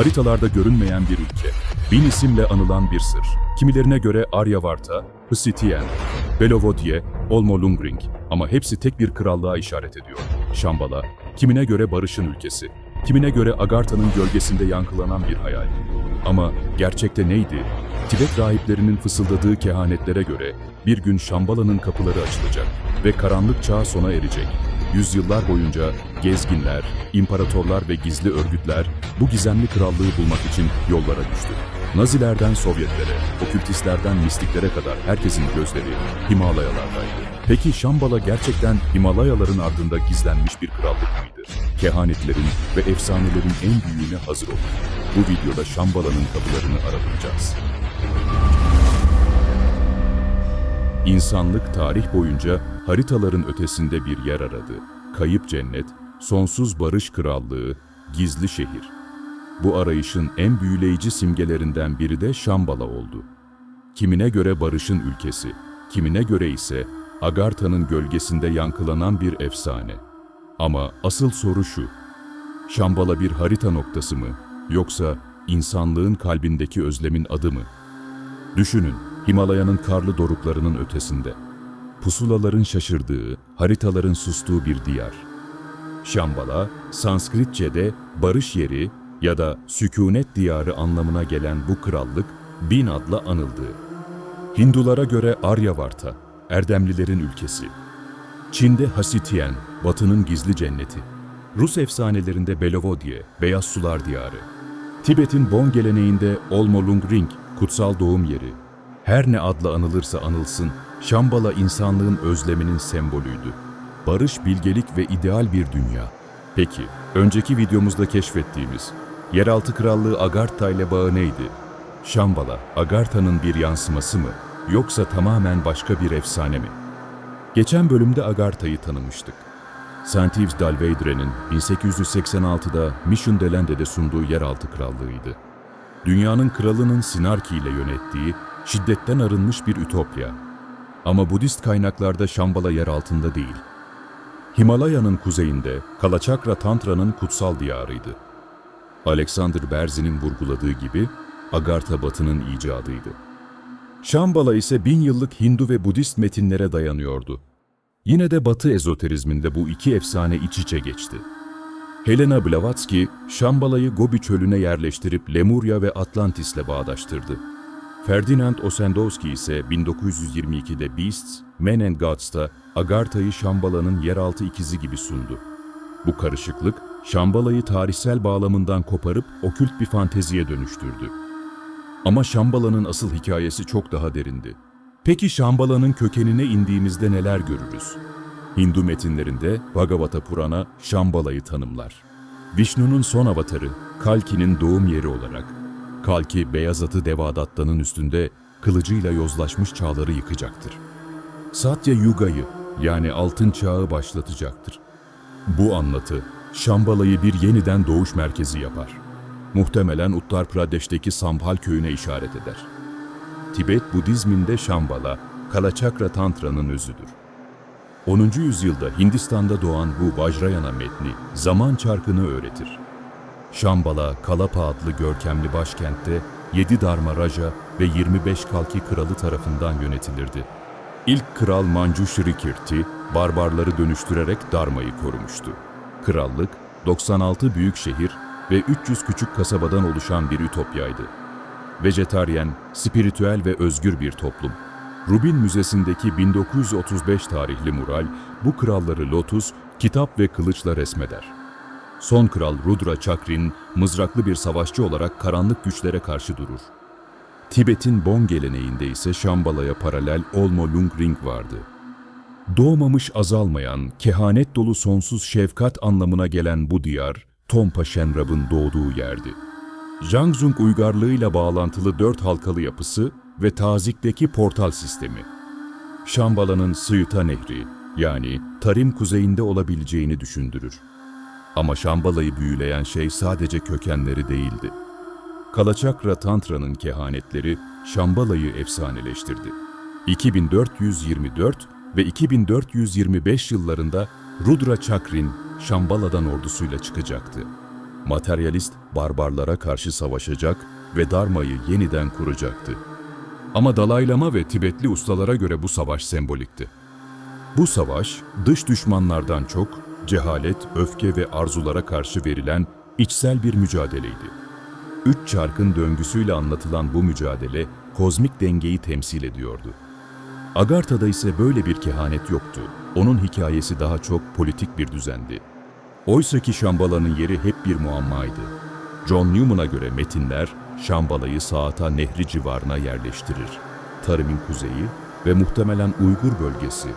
haritalarda görünmeyen bir ülke. Bin isimle anılan bir sır. Kimilerine göre Aryavarta, Hısitiyen, Belovodye, Olmolungring ama hepsi tek bir krallığa işaret ediyor. Şambala, kimine göre barışın ülkesi, kimine göre Agartha'nın gölgesinde yankılanan bir hayal. Ama gerçekte neydi? Tibet rahiplerinin fısıldadığı kehanetlere göre bir gün Şambala'nın kapıları açılacak ve karanlık çağ sona erecek. Yüzyıllar boyunca gezginler, imparatorlar ve gizli örgütler bu gizemli krallığı bulmak için yollara düştü. Nazilerden Sovyetlere, okültistlerden mistiklere kadar herkesin gözleri Himalayalardaydı. Peki Şambala gerçekten Himalayaların ardında gizlenmiş bir krallık mıydı? Kehanetlerin ve efsanelerin en büyüğüne hazır olun. Bu videoda Şambala'nın kapılarını aralayacağız. İnsanlık tarih boyunca haritaların ötesinde bir yer aradı. Kayıp cennet, sonsuz barış krallığı, gizli şehir. Bu arayışın en büyüleyici simgelerinden biri de Şambala oldu. Kimine göre barışın ülkesi, kimine göre ise Agartha'nın gölgesinde yankılanan bir efsane. Ama asıl soru şu, Şambala bir harita noktası mı, yoksa insanlığın kalbindeki özlemin adı mı? Düşünün, Himalaya'nın karlı doruklarının ötesinde. Pusulaların şaşırdığı, haritaların sustuğu bir diyar. Şambala, Sanskritçe'de barış yeri ya da sükunet diyarı anlamına gelen bu krallık Bin adla anıldı. Hindulara göre Aryavarta, Erdemlilerin ülkesi. Çin'de Hasitiyen, Batı'nın gizli cenneti. Rus efsanelerinde Belovodye, Beyaz Sular Diyarı. Tibet'in Bon geleneğinde Olmolungring, kutsal doğum yeri. Her ne adla anılırsa anılsın, Şambala insanlığın özleminin sembolüydü. Barış, bilgelik ve ideal bir dünya. Peki, önceki videomuzda keşfettiğimiz Yeraltı Krallığı Agartha ile bağı neydi? Şambala, Agartha'nın bir yansıması mı? Yoksa tamamen başka bir efsane mi? Geçen bölümde Agartha'yı tanımıştık. Saint Yves d'Alveidre'nin 1886'da Mission de Lande'de sunduğu yeraltı krallığıydı. Dünyanın kralının Sinarki ile yönettiği, şiddetten arınmış bir ütopya. Ama Budist kaynaklarda Şambala yer altında değil. Himalaya'nın kuzeyinde Kalachakra Tantra'nın kutsal diyarıydı. Alexander Berzin'in vurguladığı gibi Agartha Batı'nın icadıydı. Şambala ise bin yıllık Hindu ve Budist metinlere dayanıyordu. Yine de Batı ezoterizminde bu iki efsane iç içe geçti. Helena Blavatsky, Şambala'yı Gobi çölüne yerleştirip Lemurya ve Atlantis'le bağdaştırdı. Ferdinand Ossendowski ise 1922'de Beasts, Men and Gods'ta Agartha'yı Şambala'nın yeraltı ikizi gibi sundu. Bu karışıklık, Şambala'yı tarihsel bağlamından koparıp okült bir fanteziye dönüştürdü. Ama Şambala'nın asıl hikayesi çok daha derindi. Peki Şambala'nın kökenine indiğimizde neler görürüz? Hindu metinlerinde Bhagavata Purana Şambala'yı tanımlar. Vishnu'nun son avatarı, Kalki'nin doğum yeri olarak. Kalki, beyaz atı Devadatta'nın üstünde kılıcıyla yozlaşmış çağları yıkacaktır. Satya Yuga'yı yani altın çağı başlatacaktır. Bu anlatı, Şambala'yı bir yeniden doğuş merkezi yapar. Muhtemelen Uttar Pradesh'teki Sambhal köyüne işaret eder. Tibet Budizminde Şambala, Kalachakra Tantra'nın özüdür. 10. yüzyılda Hindistan'da doğan bu Vajrayana metni zaman çarkını öğretir. Şambala, Kalapa adlı görkemli başkentte 7 Dharma Raja ve 25 Kalki kralı tarafından yönetilirdi. İlk kral Manjushri barbarları dönüştürerek Dharma'yı korumuştu. Krallık, 96 büyük şehir ve 300 küçük kasabadan oluşan bir ütopyaydı. Vejetaryen, spiritüel ve özgür bir toplum. Rubin Müzesi'ndeki 1935 tarihli mural, bu kralları lotus, kitap ve kılıçla resmeder. Son kral Rudra Chakrin, mızraklı bir savaşçı olarak karanlık güçlere karşı durur. Tibet'in Bon geleneğinde ise Şambala'ya paralel Olmo Lungring vardı. Doğmamış azalmayan, kehanet dolu sonsuz şefkat anlamına gelen bu diyar, Tompa Shenrab'ın doğduğu yerdi. Zhangzung uygarlığıyla bağlantılı dört halkalı yapısı ve Tazik'teki portal sistemi. Şambala'nın Sıyıta Nehri, yani Tarim kuzeyinde olabileceğini düşündürür. Ama Şambala'yı büyüleyen şey sadece kökenleri değildi. Kalachakra Tantra'nın kehanetleri Şambala'yı efsaneleştirdi. 2424 ve 2425 yıllarında Rudra Chakrin Şambala'dan ordusuyla çıkacaktı. materyalist barbarlara karşı savaşacak ve Dharma'yı yeniden kuracaktı. Ama Dalai Lama ve Tibetli ustalara göre bu savaş sembolikti. Bu savaş, dış düşmanlardan çok, cehalet, öfke ve arzulara karşı verilen içsel bir mücadeleydi. Üç çarkın döngüsüyle anlatılan bu mücadele, kozmik dengeyi temsil ediyordu. Agartha'da ise böyle bir kehanet yoktu. Onun hikayesi daha çok politik bir düzendi. Oysa ki Şambala'nın yeri hep bir muammaydı. John Newman'a göre metinler, Şambala'yı Saata Nehri civarına yerleştirir. Tarım'ın kuzeyi ve muhtemelen Uygur bölgesi.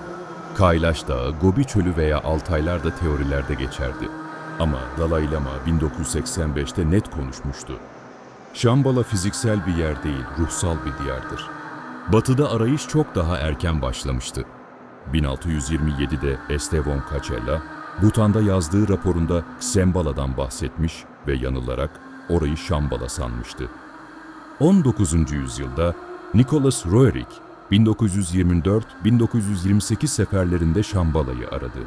Kaylaş Dağı, Gobi Çölü veya Altaylar da teorilerde geçerdi. Ama Dalai Lama 1985'te net konuşmuştu. Şambala fiziksel bir yer değil, ruhsal bir diyardır. Batıda arayış çok daha erken başlamıştı. 1627'de Estevon Cacella, Butan'da yazdığı raporunda Sembala'dan bahsetmiş ve yanılarak orayı Şambala sanmıştı. 19. yüzyılda Nicholas Roerich 1924-1928 seferlerinde Şambala'yı aradı.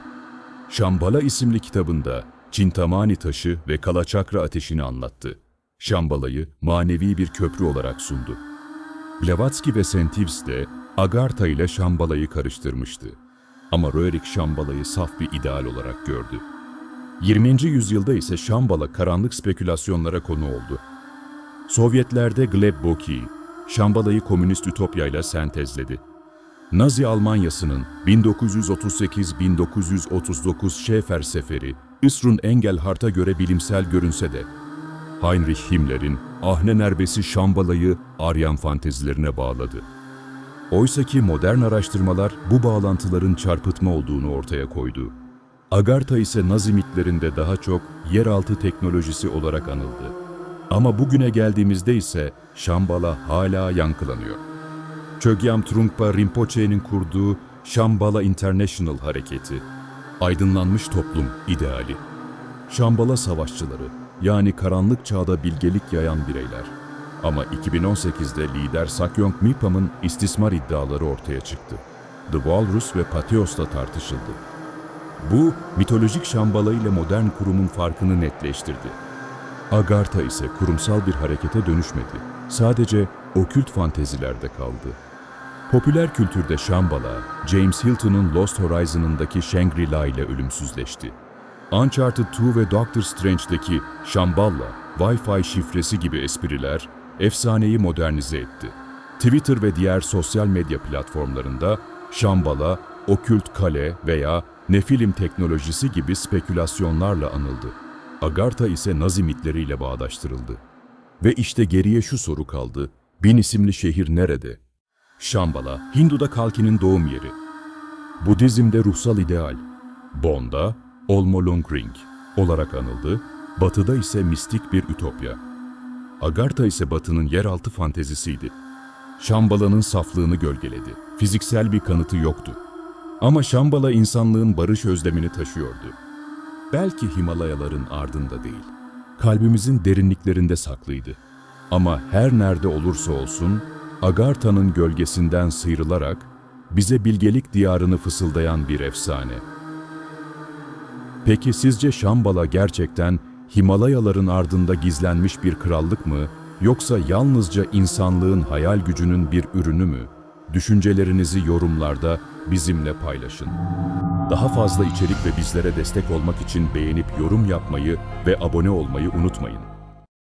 Şambala isimli kitabında Çintamani taşı ve Kalaçakra ateşini anlattı. Şambala'yı manevi bir köprü olarak sundu. Blavatsky ve Sentives de Agartha ile Şambala'yı karıştırmıştı. Ama Roerich Şambala'yı saf bir ideal olarak gördü. 20. yüzyılda ise Şambala karanlık spekülasyonlara konu oldu. Sovyetlerde Gleb Boki, Şambala'yı komünist ütopyayla sentezledi. Nazi Almanyası'nın 1938-1939 Şefer Seferi, Isrun Engelhart'a göre bilimsel görünse de, Heinrich Himmler'in ahne nerbesi Şambala'yı Aryan fantezilerine bağladı. Oysaki modern araştırmalar bu bağlantıların çarpıtma olduğunu ortaya koydu. Agartha ise Nazi mitlerinde daha çok yeraltı teknolojisi olarak anıldı. Ama bugüne geldiğimizde ise Şambala hala yankılanıyor. Chogyam Trungpa Rinpoche'nin kurduğu Shambhala International hareketi, aydınlanmış toplum ideali. Şambala savaşçıları, yani karanlık çağda bilgelik yayan bireyler. Ama 2018'de lider Sakyong Mipam'ın istismar iddiaları ortaya çıktı. The Walrus ve Pateos'ta tartışıldı. Bu, mitolojik Şambala ile modern kurumun farkını netleştirdi. Agartha ise kurumsal bir harekete dönüşmedi. Sadece okült fantezilerde kaldı. Popüler kültürde Shambhala, James Hilton'un Lost Horizon'ındaki Shangri-La ile ölümsüzleşti. Uncharted 2 ve Doctor Strange'deki Shambhala, Wi-Fi şifresi gibi espriler efsaneyi modernize etti. Twitter ve diğer sosyal medya platformlarında Shambhala, okült kale veya nefilim teknolojisi gibi spekülasyonlarla anıldı. Agartha ise Nazi mitleriyle bağdaştırıldı. Ve işte geriye şu soru kaldı. Bin isimli şehir nerede? Şambala, Hindu'da Kalki'nin doğum yeri. Budizm'de ruhsal ideal. Bonda, Olmolongring olarak anıldı. Batı'da ise mistik bir ütopya. Agartha ise Batı'nın yeraltı fantezisiydi. Şambala'nın saflığını gölgeledi. Fiziksel bir kanıtı yoktu. Ama Şambala insanlığın barış özlemini taşıyordu. Belki Himalayaların ardında değil, kalbimizin derinliklerinde saklıydı. Ama her nerede olursa olsun, Agartha'nın gölgesinden sıyrılarak bize bilgelik diyarını fısıldayan bir efsane. Peki sizce Şambala gerçekten Himalayaların ardında gizlenmiş bir krallık mı, yoksa yalnızca insanlığın hayal gücünün bir ürünü mü? Düşüncelerinizi yorumlarda bizimle paylaşın. Daha fazla içerik ve bizlere destek olmak için beğenip yorum yapmayı ve abone olmayı unutmayın.